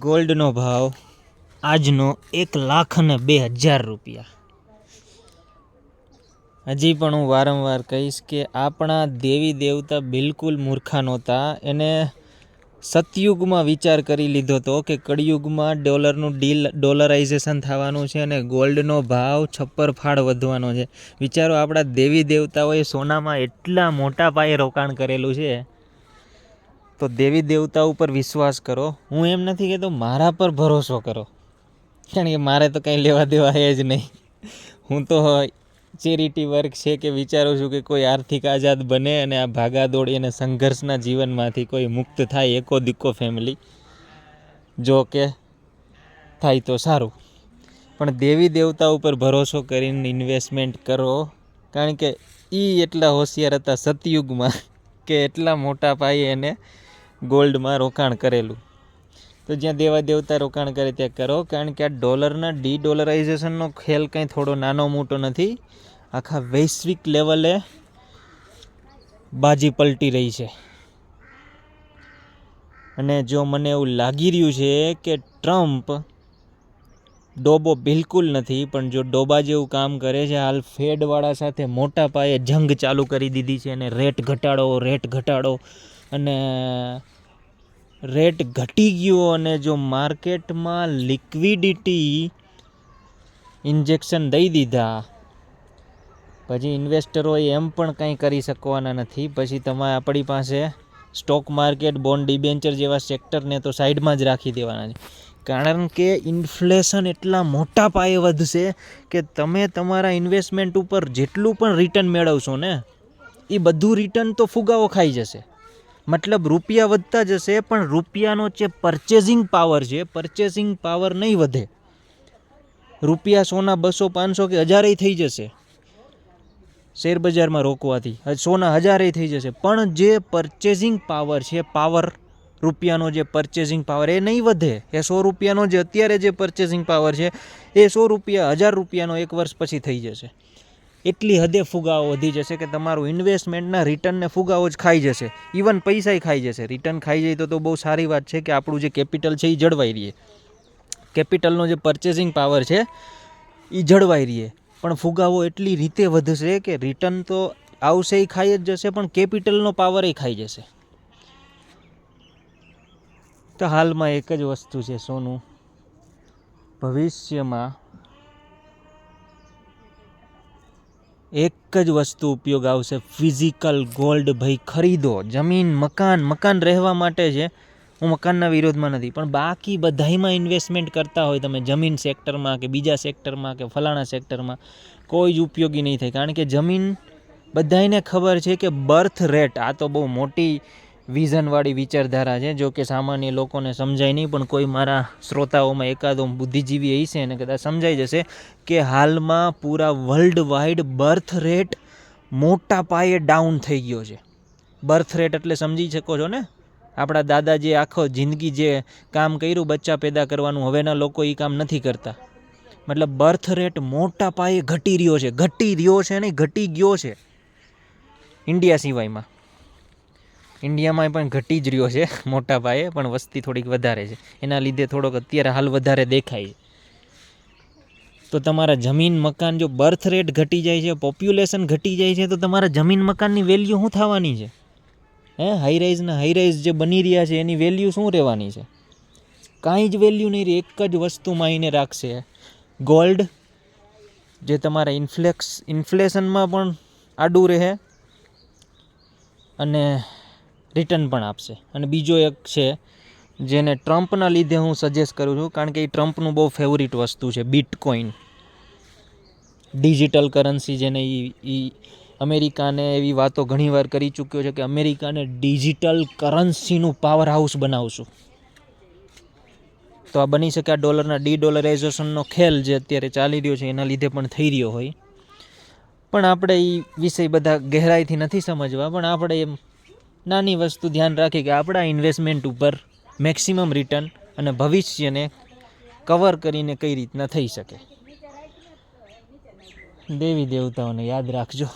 ગોલ્ડનો ભાવ આજનો એક લાખ અને બે હજાર રૂપિયા. હજી પણ હું વારંવાર કહીશ કે આપણા દેવી દેવતા બિલકુલ મૂર્ખા નહોતા. એને સતયુગમાં વિચાર કરી લીધો હતો કે કળિયુગમાં ડોલરનું ડીલ, ડોલરાઇઝેશન થવાનું છે અને ગોલ્ડનો ભાવ છપ્પર ફાળ વધવાનો છે. વિચારો, આપણા દેવી દેવતાઓએ સોનામાં એટલા મોટા પાયે રોકાણ કરેલું છે. તો દેવી દેવતા ઉપર વિશ્વાસ કરો. હું એમ નથી કહેતો મારા પર ભરોસો કરો. કારણ કે મારે તો કંઈ લેવા દેવા એ જ નહીં. હું તો ચેરિટી વર્ક છે કે વિચારું છું કે કોઈ આર્થિક આઝાદ બને અને આ ભાગાદોડ અને સંઘર્ષના જીવનમાંથી કોઈ મુક્ત થાય એકો દિક્કો ફેમિલી જો કે થાય તો સારું. પણ દેવી દેવતા ઉપર ભરોસો કરીને ઇન્વેસ્ટમેન્ટ કરો. કારણ કે એ એટલા હોશિયાર હતા સતયુગમાં કે એટલા મોટા પાયે એને ગોલ્ડમાં રોકાણ કરેલું. તો જ્યાં દેવા દેવતા રોકાણ કરે ત્યાં કરો, કારણ કે આ ડોલરના ડી ડોલરાઇઝેશનનો ખેલ કંઈ થોડો નાનો મોટો નથી. આખા વૈશ્વિક લેવલે બાજી પલટી રહી છે. અને જો મને એવું લાગી રહ્યું છે કે ટ્રમ્પ ડોબો બિલકુલ નથી, પણ જો ડોબા જેવું કામ કરે છે, હાલ ફેડવાળા સાથે મોટા પાયે જંગ ચાલુ કરી દીધી છે અને રેટ ઘટાડો રેટ ઘટાડો. અને રેટ ઘટી ગયો અને જો માર્કેટમાં લિક્વિડિટી ઇન્જેક્શન દઈ દીધા, પછી ઇન્વેસ્ટરોએ એમ પણ કંઈ કરી શકવાના નથી. પછી તમારે આપણી પાસે સ્ટોક માર્કેટ બોન્ડ ડિબેન્ચર જેવા સેક્ટરને તો સાઈડમાં જ રાખી દેવાના છે. કારણ કે ઇન્ફ્લેશન એટલા મોટા પાયે વધશે કે તમે તમારા ઇન્વેસ્ટમેન્ટ ઉપર જેટલું પણ રિટર્ન મેળવશો ને, એ બધું રિટર્ન તો ફુગાવો ખાઈ જશે. મતલબ રૂપિયા વધતા જશે, પણ રૂપિયાનો જે પરચેઝિંગ પાવર છે પરચેઝિંગ પાવર નહીં વધે. રૂપિયા સોના બસો, પાંચસો કે હજારેય થઈ જશે. શેરબજારમાં રોકવાથી. સોના હજારેય થઈ જશે. પણ જે પરચેઝિંગ પાવર છે પાવર રૂપિયાનો જે પરચેઝિંગ પાવર એ નહીં વધે. એ સો રૂપિયાનો જે અત્યારે જે પરચેઝિંગ પાવર છે, એ સો રૂપિયા, હજાર રૂપિયાનો એક વર્ષ પછી થઈ જશે. એટલી હદે ફુગાવો વધી જશે કે તમારું ઇન્વેસ્ટમેન્ટના રિટર્નને ફુગાવો જ ખાઈ જશે. ઇવન પૈસાય ખાઈ જશે. રિટર્ન ખાઈ જાય તો તો બહુ સારી વાત છે કે આપણું જે કેપિટલ છે એ જળવાઈ રહીએ. કેપિટલનો જે પરચેસિંગ પાવર છે એ જળવાઈ રહીએ. પણ ફુગાવો એટલી રીતે વધશે કે રિટર્ન તો આવશે એ ખાઈ જ જશે, પણ કેપિટલનો પાવર એ ખાઈ જશે. તો હાલમાં એક જ વસ્તુ છે સોનું. ભવિષ્યમાં એક જ વસ્તુ ઉપયોગ આવશે ફિઝિકલ ગોલ્ડ ભાઈ ખરીદો. જમીન, મકાન મકાન રહેવા માટે છે. હું મકાનના વિરોધમાં નથી, પણ બાકી બધાયમાં ઇન્વેસ્ટમેન્ટ કરતા હોય તમે જમીન સેક્ટરમાં કે બીજા સેક્ટરમાં કે ફલાણા સેક્ટરમાં કોઈ જ ઉપયોગી નહીં થાય. કારણ કે જમીન બધાને ખબર છે કે બર્થ રેટ આ તો બહુ મોટી વિઝનવાળી વિચારધારા છે. જો કે સામાન્ય લોકોને સમજાય નહીં, પણ કોઈ મારા શ્રોતાઓમાં એકાદો બુદ્ધિજીવી હશે એને કદાચ સમજાઈ જશે કે હાલમાં પૂરા વર્લ્ડ વાઇડ બર્થ રેટ મોટા પાયે ડાઉન થઈ ગયો છે. બર્થ રેટ એટલે સમજી શકો છો ને? આપણા દાદા જે આખો જિંદગી જે કામ કર્યું, બચ્ચા પેદા કરવાનું, હવેના લોકો એ કામ નથી કરતા. મતલબ બર્થ રેટ મોટા પાયે ઘટી રહ્યો છે. ઘટી રહ્યો છે ને ઘટી ગયો છે. ઇન્ડિયા સિવાયમાં. ઇન્ડિયામાં પણ ઘટી જ રહ્યો છે, મોટા પાયે, પણ વસ્તી થોડીક વધારે છે. એના લીધે થોડોક અત્યારે હાલ વધારે દેખાય છે. તો તમારા જમીન મકાન જો બર્થ રેટ ઘટી જાય છે, પોપ્યુલેશન ઘટી જાય છે, તો તમારા જમીન મકાનની વેલ્યુ શું થવાની છે? હે હાઈરાઇઝના હાઈરાઇઝ જે બની રહ્યા છે, એની વેલ્યુ શું રહેવાની છે? કાંઈ જ વેલ્યુ નહીં રહે, એક જ વસ્તુમાં એને રાખશે. ગોલ્ડ જે તમારા ઇન્ફ્લેક્સ ઇન્ફ્લેશનમાં પણ આડું રહે. અને રિટર્ન પણ આપશે. અને બીજો એક છે, જેને ટ્રમ્પના લીધે હું સજેસ્ટ કરું છું, કારણ કે એ ટ્રમ્પનું બહુ ફેવરિટ વસ્તુ છે બિટકોઇન ડિજિટલ કરન્સી જેને એ અમેરિકાને એવી વાતો ઘણીવાર કરી ચૂક્યો છે કે અમેરિકાને ડિજિટલ કરન્સીનું પાવર હાઉસ બનાવશું. તો આ બની શકે આ ડોલરના ડી ડોલરાઇઝેશનનો ખેલ જે અત્યારે ચાલી રહ્યો છે, એના લીધે પણ થઈ રહ્યો હોય. પણ આપણે એ વિષય બધા ગહેરાઈથી નથી સમજવા, પણ આપણે એમ નાની વસ્તુ ધ્યાન રાખી કે આપણા ઇન્વેસ્ટમેન્ટ ઉપર મેક્સિમમ રિટર્ન અને ભવિષ્યને કવર કરીને કઈ રીતના થઈ શકે. દેવી દેવતાઓને યાદ રાખજો.